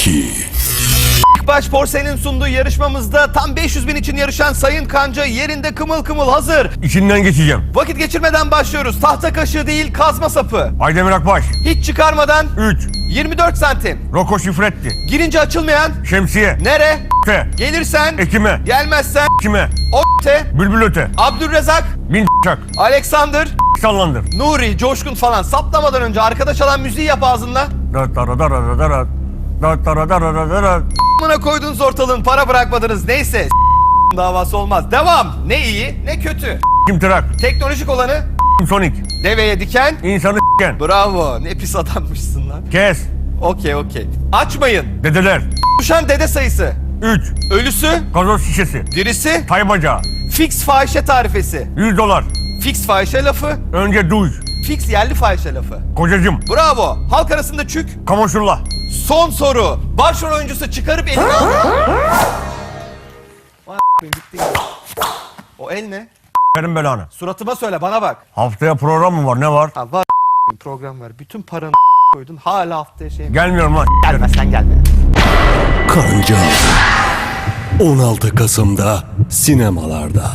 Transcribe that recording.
2 Baş Porselen'in sunduğu yarışmamızda tam 500 bin için yarışan Sayın Kanca yerinde kımıl kımıl hazır. İçinden geçeceğim. Vakit geçirmeden başlıyoruz. Tahta kaşığı değil kazma sapı. Aydemir Akbaş. Hiç çıkarmadan 3. 24 santim. Roko Şifretti. Girince açılmayan Şemsiye. nere? Te. Gelirsen Ekime. gelmezsen Kime. o te. Bülbül öte. Abdülrezzak, Bin çak. Alexander, Sallandır. Nuri, Coşkun falan saplamadan önce arkadaş alan müziği yap ağzınla. Da da da. Da da da ra. Amına koydunuz ortalığın para bırakmadınız neyse. Davası olmaz. Devam. Ne iyi ne kötü. Kim tırak. Teknolojik olanı Kim sonik. deveye diken. İnsanı s**ken. Bravo. Ne pis adammışsın lan. Kes. Okey okey. Açmayın. Dedeler. Kuşan dede sayısı. 3. Ölüsü. Gazoz şişesi. Dirisi. Tay bacağı. Fix fahişe tarifesi. 100 dolar. Fix fahişe lafı. Önce duş. Fix yerli fahişe lafı. Kocacım. Bravo. Halk arasında çük. Kamaşurla. Son soru. Başrol oyuncusu çıkarıp elini al. Vay a**ayım, gitti gitti. O el ne? Verin belanı. Suratıma söyle bana bak. Haftaya program mı var? Ne var? Ha var program var. Bütün paranı koydun. Hala haftaya şey. Gelmiyorum lan. Gelmezsen gelme. Kanca 16 Kasım'da sinemalarda.